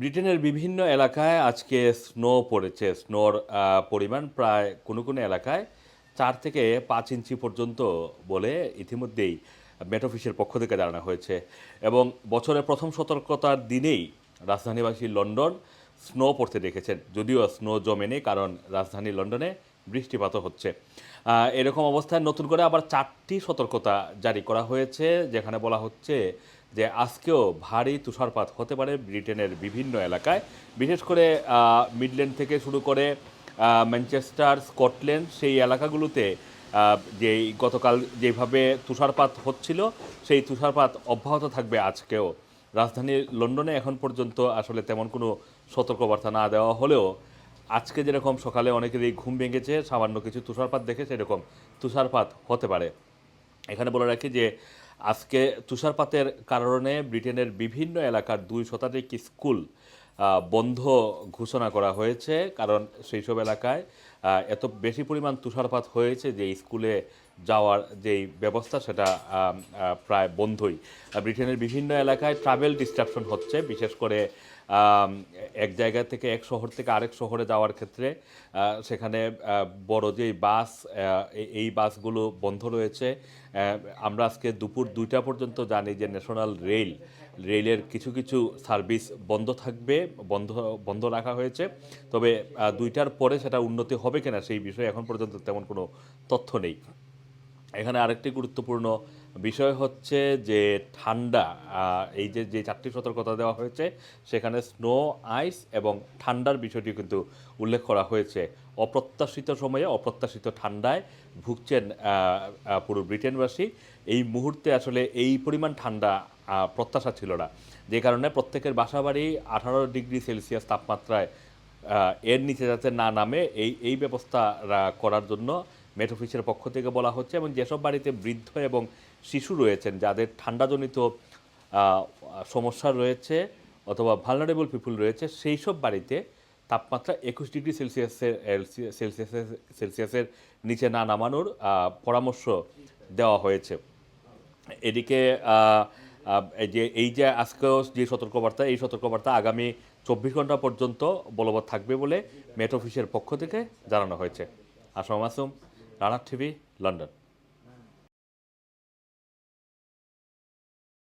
ব্রিটেনের বিভিন্ন এলাকায় আজকে স্নো পড়েছে। স্নোর পরিমাণ প্রায় কোনো কোনো এলাকায় চার থেকে পাঁচ ইঞ্চি পর্যন্ত বলে ইতিমধ্যেই মেট অফিসের পক্ষ থেকে জানানো হয়েছে। এবং বছরের প্রথম সতর্কতার দিনেই রাজধানীবাসী লন্ডন স্নো পড়তে দেখেছেন। যদিও স্নো জমেনি, কারণ রাজধানী লন্ডনে বৃষ্টিপাতও হচ্ছে। এরকম অবস্থায় নতুন করে আবার চারটি সতর্কতা জারি করা হয়েছে, যেখানে বলা হচ্ছে যে আজকেও ভারী তুষারপাত হতে পারে ব্রিটেনের বিভিন্ন এলাকায়। বিশেষ করে মিডল্যান্ড থেকে শুরু করে ম্যানচেস্টার, স্কটল্যান্ড সেই এলাকাগুলোতে যেই গতকাল যেভাবে তুষারপাত হচ্ছিল, সেই তুষারপাত অব্যাহত থাকবে আজকেও। রাজধানী লন্ডনে এখন পর্যন্ত আসলে তেমন কোনো সতর্কবার্তা না দেওয়া হলেও, আজকে যেরকম সকালে অনেকেরই ঘুম ভেঙেছে, সামান্য কিছু তুষারপাত দেখে সেরকম তুষারপাত হতে পারে। এখানে বলে রাখি যে আজকে তুষারপাতের কারণে ব্রিটেনের বিভিন্ন এলাকার দুই শতাধিক স্কুল বন্ধ ঘোষণা করা হয়েছে। কারণ সেই সব এলাকায় এত বেশি পরিমাণ তুষারপাত হয়েছে যে স্কুলে যাওয়ার যেই ব্যবস্থা সেটা প্রায় বন্ধই। ব্রিটেনের বিভিন্ন এলাকায় ট্রাভেল ডিস্ট্রাকশন হচ্ছে, বিশেষ করে এক জায়গা থেকে এক শহর থেকে আরেক শহরে যাওয়ার ক্ষেত্রে সেখানে বড় যেই বাস এই বাসগুলো বন্ধ রয়েছে। আমরা আজকে দুপুর দুইটা পর্যন্ত জানি যে ন্যাশনাল রেল রেলের কিছু কিছু সার্ভিস বন্ধ থাকবে, বন্ধ বন্ধ রাখা হয়েছে। তবে দুইটার পরে সেটা উন্নতি হবে কিনা সেই বিষয়ে এখন পর্যন্ত তেমন কোনো তথ্য নেই। এখানে আরেকটি গুরুত্বপূর্ণ বিষয় হচ্ছে যে ঠান্ডা এই যে যে চারটি সতর্কতা দেওয়া হয়েছে, সেখানে স্নো আইস এবং ঠান্ডার বিষয়টি কিন্তু উল্লেখ করা হয়েছে। অপ্রত্যাশিত সময়ে অপ্রত্যাশিত ঠান্ডায় ভুগছেন পুরো ব্রিটেনবাসী। এই মুহূর্তে আসলে এই পরিমাণ ঠান্ডা প্রত্যাশা ছিল না। যে কারণে প্রত্যেকের বাসাবাড়ি আঠারো ডিগ্রি সেলসিয়াস তাপমাত্রায় এর নিচে যাতে না নামে, এই এই ব্যবস্থা করার জন্য মেট অফিসের পক্ষ থেকে বলা হচ্ছে এবং যেসব বাড়িতে বৃদ্ধ এবং শিশু রয়েছেন, যাদের ঠান্ডাজনিত সমস্যা রয়েছে অথবা ভালনারেবল পিপুল রয়েছে, সেই সব বাড়িতে তাপমাত্রা একুশ ডিগ্রি সেলসিয়াসের সেলসিয়াসের সেলসিয়াসের নিচে না নামানোর পরামর্শ দেওয়া হয়েছে। এদিকে যে, এই যে আজকেও যে সতর্কবার্তা, এই সতর্কবার্তা আগামী চব্বিশ ঘণ্টা পর্যন্ত বলবৎ থাকবে বলে মেট অফিসের পক্ষ থেকে জানানো হয়েছে। আসম মাসুম রানার টিভি লন্ডন